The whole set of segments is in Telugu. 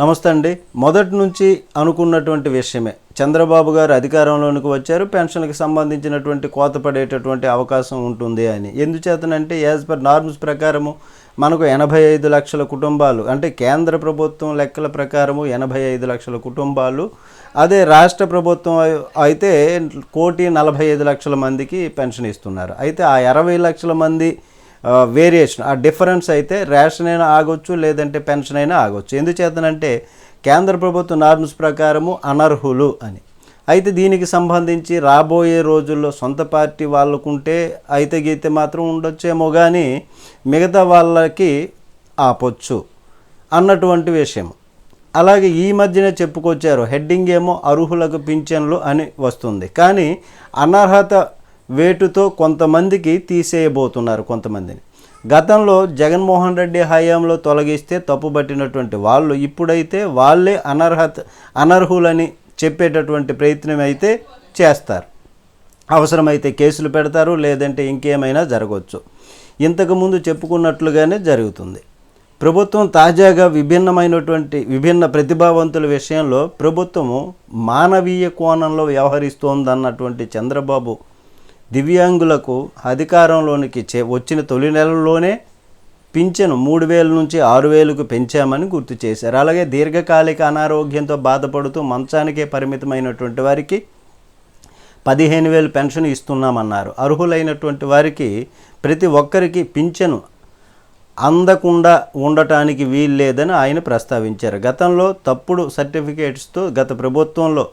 నమస్తే అండి. మొదటి నుంచి అనుకున్నటువంటి విషయమే. చంద్రబాబు గారు అధికారంలోనికి వచ్చారు. పెన్షన్కి సంబంధించినటువంటి కోత పడేటటువంటి అవకాశం ఉంటుంది అని. ఎందుచేతనంటే యాజ్ పర్ నార్మ్స్ ప్రకారము మనకు ఎనభై ఐదు లక్షల కుటుంబాలు అంటే కేంద్ర ప్రభుత్వం లెక్కల ప్రకారము ఎనభై ఐదు లక్షల కుటుంబాలు అదే రాష్ట్ర ప్రభుత్వం అయితే కోటి నలభై ఐదు లక్షల మందికి పెన్షన్ ఇస్తున్నారు. అయితే ఆ ఇరవై లక్షల మంది వేరియేషన్ ఆ డిఫరెన్స్ అయితే రేషన్ అయినా ఆగొచ్చు లేదంటే పెన్షన్ అయినా ఆగొచ్చు. ఎందుచేతనంటే కేంద్ర ప్రభుత్వ నార్మ్స్ ప్రకారము అనర్హులు అని. అయితే దీనికి సంబంధించి రాబోయే రోజుల్లో సొంత పార్టీ వాళ్ళకుంటే అయితే గీతే మాత్రం ఉండొచ్చేమో కానీ మిగతా వాళ్ళకి ఆపొచ్చు అన్నటువంటి విషయం అలాగే ఈ మధ్యనే చెప్పుకొచ్చారు హెడ్డింగ్ ఏమో అర్హులకు పింఛన్లు అని వస్తుంది. కానీ అనర్హత వేటుతో కొంతమందికి తీసేయబోతున్నారు కొంతమందిని. గతంలో జగన్మోహన్ రెడ్డి హయాంలో తొలగిస్తే తప్పుపట్టినటువంటి వాళ్ళు ఇప్పుడైతే వాళ్ళే అనర్హత అనర్హులని చెప్పేటటువంటి ప్రయత్నం అయితే చేస్తారు. అవసరమైతే కేసులు పెడతారు లేదంటే ఇంకేమైనా జరగవచ్చు ఇంతకుముందు చెప్పుకున్నట్లుగానే జరుగుతుంది. ప్రభుత్వం తాజాగా విభిన్నమైనటువంటి విభిన్న ప్రతిభావంతుల విషయంలో ప్రభుత్వము మానవీయ కోణంలో వ్యవహరిస్తోందన్నటువంటి చంద్రబాబు దివ్యాంగులకు అధికారంలోనికి చే వచ్చిన తొలి నెలలోనే పింఛను మూడు వేల నుంచి ఆరు వేలకు పెంచామని గుర్తు చేశారు. అలాగే దీర్ఘకాలిక అనారోగ్యంతో బాధపడుతూ మంచానికే పరిమితమైనటువంటి వారికి పదిహేను వేలు పెన్షన్ ఇస్తున్నామన్నారు. అర్హులైనటువంటి వారికి ప్రతి ఒక్కరికి పింఛను అందకుండా ఉండటానికి వీల్లేదని ఆయన ప్రస్తావించారు. గతంలో తప్పుడు సర్టిఫికేట్స్తో గత ప్రభుత్వంలో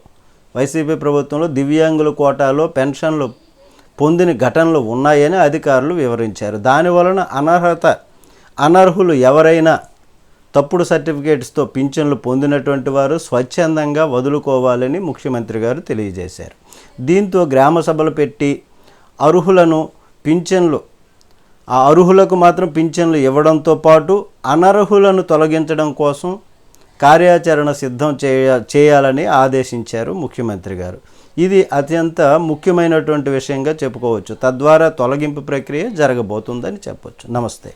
వైసీపీ ప్రభుత్వంలో దివ్యాంగుల కోటాలో పెన్షన్లు పొందిన ఘటనలు ఉన్నాయని అధికారులు వివరించారు. దానివలన అనర్హత అనర్హులు ఎవరైనా తప్పుడు సర్టిఫికేట్స్తో పింఛన్లు పొందినటువంటి వారు స్వచ్ఛందంగా వదులుకోవాలని ముఖ్యమంత్రి గారు తెలియజేశారు. దీంతో గ్రామ సభలు పెట్టి అర్హులను పింఛన్లు ఆ అర్హులకు మాత్రం పింఛన్లు ఇవ్వడంతో పాటు అనర్హులను తొలగించడం కోసం కార్యాచరణ సిద్ధం చేయ చేయాలని ఆదేశించారు ముఖ్యమంత్రి గారు. ఇది అత్యంత ముఖ్యమైనటువంటి విషయంగా చెప్పుకోవచ్చు. తద్వారా తొలగింపు ప్రక్రియ జరగబోతుందని చెప్పవచ్చు నమస్తే.